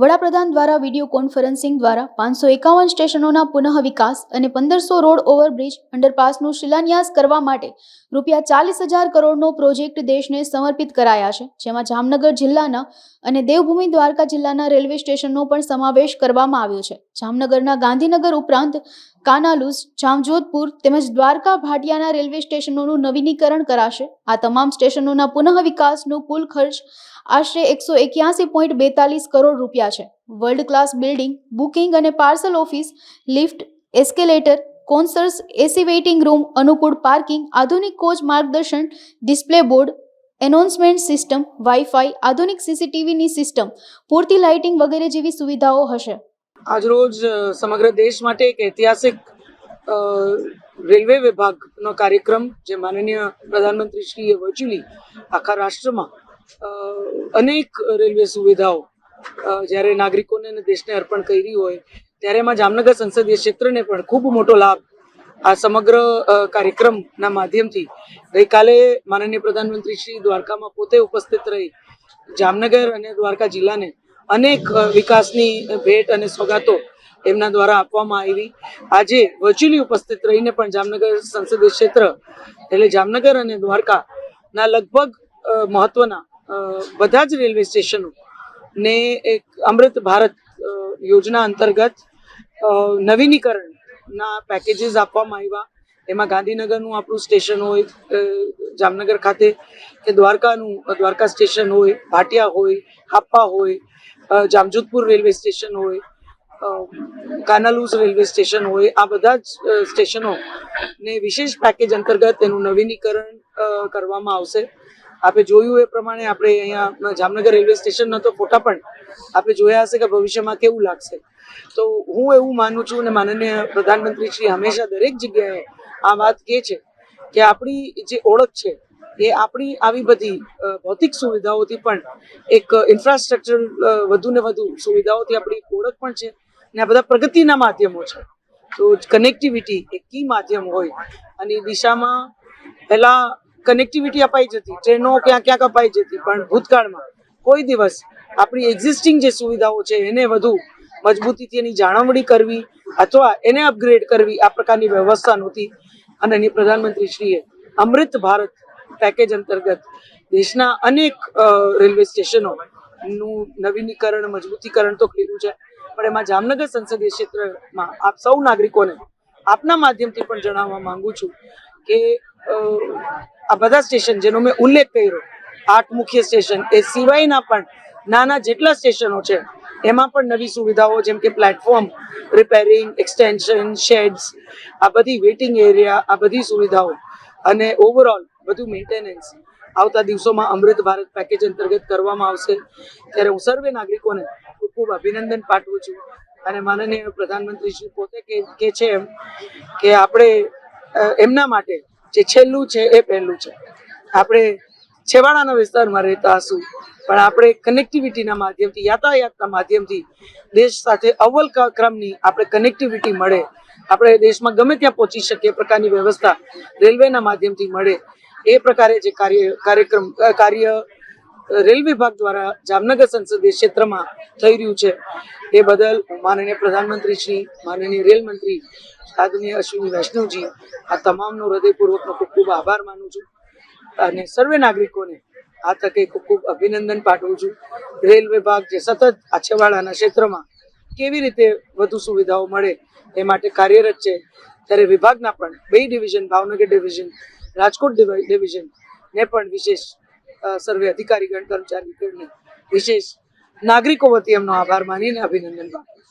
વડાપ્રધાન દ્વારા video conferencing દ્વારા પાંચસો એકાવન સ્ટેશનોના પુનઃ વિકાસ અને પંદરસો રોડ ઓવરબ્રિજ અંડરપાસનું શિલાન્યાસ કરવા માટે રૂપિયા ચાલીસ હજાર કરોડનો પ્રોજેક્ટ દેશને સમર્પિત કરાયા છે, જેમાં જામનગર જિલ્લાના અને દેવભૂમિ દ્વારકા જિલ્લાના રેલવે સ્ટેશનનો પણ સમાવેશ કરવામાં આવ્યો છે. જામનગરના ગાંધીનગર ઉપરાંત કાનાલુસ જામજોધપુર તેમજ દ્વારકા ભાટિયાના રેલવે સ્ટેશનોનું નવીનીકરણ કરાશે. આ તમામ સ્ટેશનોના પુનઃ વિકાસનો કુલ ખર્ચ આશરે એકસો એક્યાસી પોઈન્ટ બેતાલીસ કરોડ રૂપિયા છે. વર્લ્ડ ક્લાસ બિલ્ડિંગ, બુકિંગ અને parcel office, lift, escalator, concourse, AC waiting room, અનુકૂળ પાર્કિંગ, આધુનિક કોચ માર્ગદર્શન, display board announcement system wifi આધુનિક સીસીટીવીની સિસ્ટમ, પૂરતી લાઇટિંગ વગેરે જેવી સુવિધાઓ હશે. આજરોજ સમગ્ર દેશ માટે એક ઐતિહાસિક રેલવે વિભાગનો કાર્યક્રમ જે માનનીય પ્રધાનમંત્રીશ્રીએ વર્ચ્યુઅલી આખા રાષ્ટ્રમાં અનેક રેલવે સુવિધાઓ જ્યારે નાગરિકોને અને દેશને અર્પણ કરી હોય, ત્યારે એમાં જામનગર સંસદીય ક્ષેત્રને પણ ખૂબ મોટો લાભ આ સમગ્ર કાર્યક્રમના માધ્યમથી ગઈકાલે માનનીય પ્રધાનમંત્રી શ્રી દ્વારકામાં પોતે ઉપસ્થિત રહી જામનગર અને દ્વારકા જિલ્લાને અનેક વિકાસની ભેટ અને સોગાતો એમના દ્વારા આપવામાં આવી. આજે વર્ચ્યુઅલી ઉપસ્થિત રહીને પણ જામનગર સંસદીય ક્ષેત્ર, એટલે જામનગર અને દ્વારકાના લગભગ મહત્વના બધા જ રેલવે સ્ટેશનો ને એક અમૃત ભારત યોજના અંતર્ગત નવીનીકરણના પેકેજીસ આપવામાં આવ્યા. એમાં ગાંધીનગરનું આપણું સ્ટેશન હોય જામનગર ખાતે, કે દ્વારકાનું દ્વારકા સ્ટેશન હોય, ભાટિયા હોય, હાપ્પા હોય જામજોધપુર રેલવે સ્ટેશન હોય કાનાલુઝ રેલવે સ્ટેશન હોય, આ બધા જ સ્ટેશનોને વિશેષ પેકેજ અંતર્ગત એનું નવીનીકરણ કરવામાં આવશે. આપણે જોયું એ પ્રમાણે આપણે અહીંયા જામનગર રેલવે સ્ટેશનના તો ફોટા પણ આપણે જોયા હશે કે ભવિષ્યમાં કેવું લાગશે. તો હું એવું માનું છું અને માનનીય પ્રધાનમંત્રી શ્રી હંમેશા દરેક જગ્યાએ આ વાત કહે છે કે આપણી જે ઓળખ છે એ આપણી આવી બધી ભૌતિક સુવિધાઓથી પણ એક ઇન્ફ્રાસ્ટ્રક્ચર વધુ ને વધુ સુવિધાઓથી આપણી ઓળખ પણ છે ને આ બધા પ્રગતિના માધ્યમો છે. તો કનેક્ટિવિટી એક કી માધ્યમ હોય અને દિશામાં પહેલા કનેક્ટિવિટી અપાઈ જતી, ટ્રેનો ક્યાં ક્યાંક અપાઈ જતી, પણ ભૂતકાળમાં કોઈ દિવસ આપણી એક્ઝિસ્ટિંગ જે સુવિધાઓ છે એને વધુ મજબૂતીથી એની જાળવણી કરવી અથવા એને અપગ્રેડ કરવી આ પ્રકારની વ્યવસ્થા નહોતી. અને એની પ્રધાનમંત્રી શ્રીએ અમૃત ભારત પેકેજ અંતર્ગત દેશના અનેક રેલવે સ્ટેશનો નું નવીનીકરણ, મજબૂતીકરણ તો કર્યું છે. પણ એમાં જામનગર સંસદીય ક્ષેત્રમાં આપ સૌ નાગરિકોને આપના માધ્યમથી પણ જણાવવા માંગુ છું કે આ બધા સ્ટેશન જેનો મેં ઉલ્લેખ કર્યો આઠ મુખ્ય સ્ટેશન એ સિવાયના પણ નાના જેટલા સ્ટેશનો છે, એમાં પણ નવી સુવિધાઓ જેમ કે પ્લેટફોર્મ રિપેરિંગ એક્સટેન્શન શેડ્સ આ બધી વેઇટિંગ એરિયા આ બધી સુવિધાઓ અને ઓવરઓલ બધું મેન્ટેનન્સ આવતા દિવસોમાં અમૃત ભારત પેકેજ અંતર્ગત કરવામાં આવશે. ત્યારે હું સર્વે નાગરિકોને ખૂબ ખૂબ અભિનંદન પાઠવું છું અને માનનીય પ્રધાનમંત્રી શ્રી પોતે કે છે એમ કે આપણે એમના માટે જે છેલ્લું છે એ પહેલું છે. આપણે છેવાડાના વિસ્તારમાં રહેતા હશું, પણ આપણે કનેક્ટિવિટીના માધ્યમથી, યાતાયાતના માધ્યમથી દેશ સાથે અવ્વલ ક્રમની આપણે કનેક્ટિવિટી મળે. આપણે દેશમાં ગમે ત્યાં પહોંચી શકીએ પ્રકારની વ્યવસ્થા રેલવેના માધ્યમથી મળે. એ પ્રકારે જે કાર્ય, કાર્યક્રમ કાર્ય રેલ વિભાગ દ્વારા જામનગર સંસદીય ક્ષેત્રમાં થઈ રહ્યું છે. એ બદલ માનનીય પ્રધાનમંત્રી શ્રી, માનનીય રેલ મંત્રી, આદરણીય અશ્વિની વૈષ્ણવજી, આ તમામનો હૃદયપૂર્વકનો ખૂબ ખૂબ આભાર માનું છું અને સર્વે નાગરિકોને આ તકે ખૂબ ખૂબ અભિનંદન પાઠવું છું. રેલ વિભાગ જે સતત આ ક્ષેત્રમાં કેવી રીતે વધુ સુવિધાઓ મળે એ માટે કાર્યરત છે. ત્યારે વિભાગના પણ બે ડિવિઝન, ભાવનગર ડિવિઝન રાજકોટ ડિવિ- ડિવિઝન ને પણ વિશેષ સર્વે અધિકારીગણ કર્મચારીગણને વિશેષ નાગરિકો વતી એમનો આભાર માનીને અભિનંદન પાઠવું